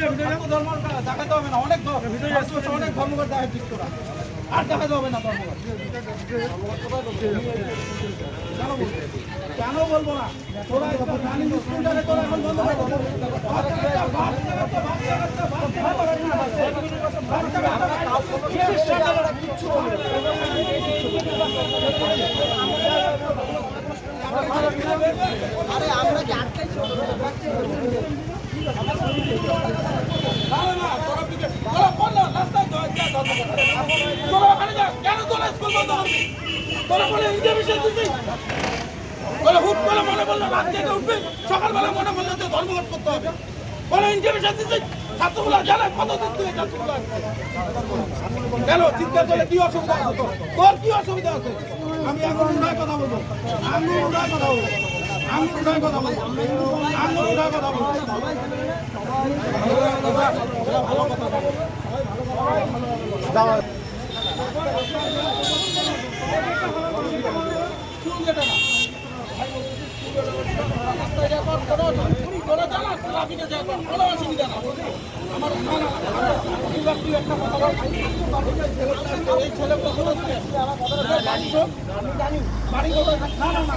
দেখাতে হবে না? অনেক অনেক ধর্মঘট দেখা আর দেখাতে হবে না কেন বলব না তোরা স্কুলটাকে তোরা এখন বন্ধ করে দাও। না, না, তোরা পিকে- তোরা বল না, রাস্তায় যা, যা, ধর্মঘট। তোরা ওখানে যা, কেন তোরা স্কুল বন্ধ করবি? তোরা বলে ইন্টারভিউশন দিবি? বলে হুট করে মনে বলল রাত জেগে উঠবে মনে বলল যে ধর্মঘট করতে হবে বলে ইন্টারভিউশন দিচ্ছি ছাত্রগুলো জানে কত দিন থেকে ছাত্রগুলো করলে কি অসুবিধা আছে তোর কি অসুবিধা আছে আমি এখন কথা বলব। আমি কথা বলব। আমি উড়ায় কথা বলব আমি কথা বলব ভালো কথা বলব চুল কেটে না রাস্তায় যা কর, কোনো কোনো জ্বালা, ট্রাফিকে যা কর, কোনো অসুবিধা আমার না, না, আমার বিভাগ তুই একটা কথা ছেলেগুলো কোথা থেকে আসছে? তোর বাড়ি কোথায়? না, না।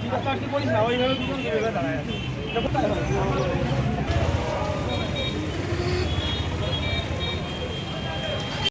ঠিক আছে দাঁড়ায়